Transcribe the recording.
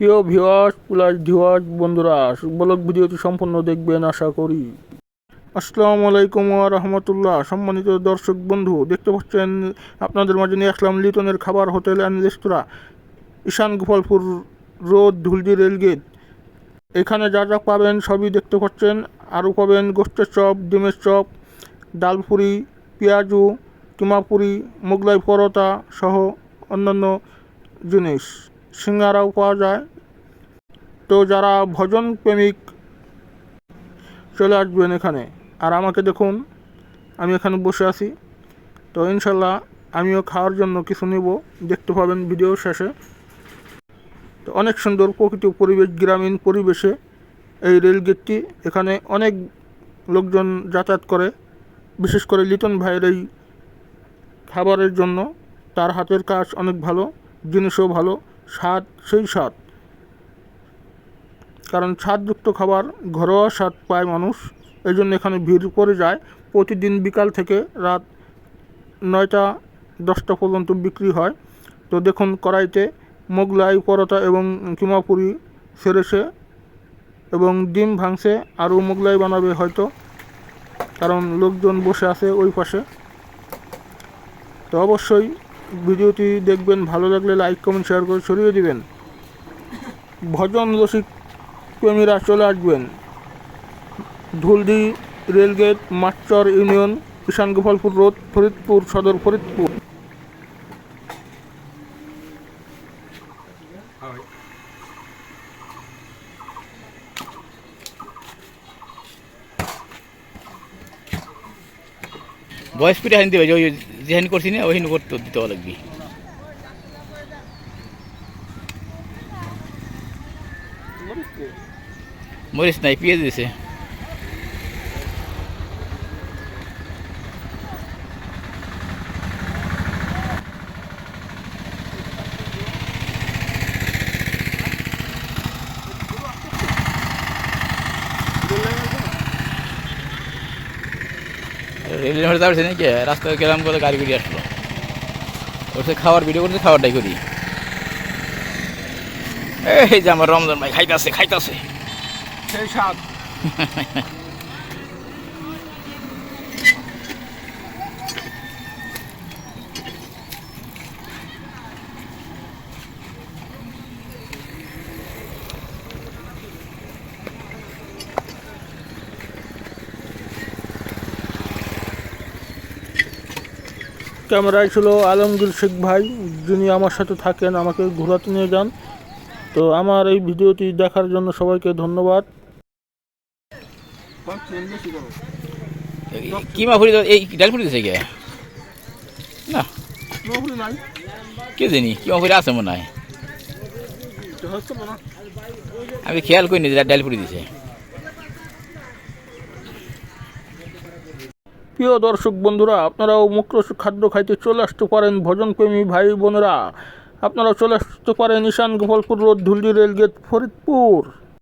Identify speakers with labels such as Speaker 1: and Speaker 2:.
Speaker 1: প্রিয় viewers plus viewers বন্ধুরা blog ভিডিওটি সম্পূর্ণ দেখবেন, আশা করি। আসসালামু আলাইকুম রহমতুল্লাহ। সম্মানিত দর্শক বন্ধু, দেখতে পাচ্ছেন আপনাদের মাঝে নিয়ে আসলাম লিটনের খাবার hotel and restaurant, Ishan Gopalpur road Dhulji rail gate এখানে যা যা পাবেন সবই দেখতে পাচ্ছেন। আরও পাবেন গোষ্ঠের চপ, ডিমের চপ ডালপুরি পেঁয়াজু কিমাপুরি মোগলাই পরোটা সহ অন্যান্য জিনিস। সিঙ্গারাও পাওয়া যায়। তো যারা ভজন প্রেমিক, চলে আসবেন এখানে। আর আমাকে দেখুন, আমি এখানে বসে আছি। তো ইনশাল্লাহ আমিও খাওয়ার জন্য কিছু নেব। দেখতে পাবেন ভিডিও শেষে। তো অনেক সুন্দর প্রকৃতি পরিবেশ, গ্রামীণ পরিবেশে এই রেলগেটটি এখানে অনেক লোকজন যাতায়াত করে। বিশেষ করে লিটন ভাইয়ের এই খাবারের জন্য। তার হাতের কাজ অনেক ভালো, জিনিসও ভালো। স্বাদ, সেই স্বাদ। কারণ স্বাদযুক্ত খাবার, ঘরোয়া স্বাদ পায় মানুষ। এই জন্য এখানে ভিড় করে যায়। প্রতিদিন বিকাল থেকে রাত নয়টা, দশটা পর্যন্ত বিক্রি হয়। তো দেখুন, কড়াইতে মোগলাই, পরোটা এবং কিমাপুরি সেরেছে এবং ডিম ভাঙছে। আরও মোগলাই বানাবে হয়তো, কারণ লোকজন বসে আছে ওই পাশে। তো অবশ্যই ভিডিওটি দেখবেন, ভালো লাগলে লাইক, কমেন্ট, শেয়ার করে ছড়িয়ে দিবেন। ভজন রসিক প্রেমীরা চলে আসবেন। Dhuldi rail gate Machar union, Ishan Gopalpur road, Faridpur Sadar, Faridpur.
Speaker 2: বয়স পিঠে দেবে ওই যেহানি করছি না ওইখানে করতে দিতে লাগবি। মরিস নাই পিঁয়াজ দিছে। রেলের মধ্যে নাকি রাস্তায় গেলাম করে গাড়ি গুড়ি আসলো। ওর খাওয়ার ভিডিও করছে খাওয়ারটাই করি। এই যে আমার রমজান ভাই খাইতাছে খাইতাছে।
Speaker 1: সেই স্বাদ। ক্যামেরায় ছিল আলমগীর শেখ ভাই। যিনি আমার সাথে থাকেন, আমাকে ঘোরাতে নিয়ে যান। তো আমার এই ভিডিওটি দেখার জন্য সবাইকে ধন্যবাদ।
Speaker 2: কিমা ফুরি তো এই ডাল ফুরি দিছে কে? না। কে জানি? কিমা ফুরি আছে মনে হয়। আমি খেয়াল করিনি ডাল ফুরি দিছে।
Speaker 1: প্রিয় দর্শক বন্ধুরা, আপনারাও মুক্র খাদ্য খাইতে চলে আসতে পারেন ভজনপ্রেমী ভাই বোনেরা। আপনারা চলে আসতে পারেন Ishan Gopalpur road Dhulji rail gate, Faridpur.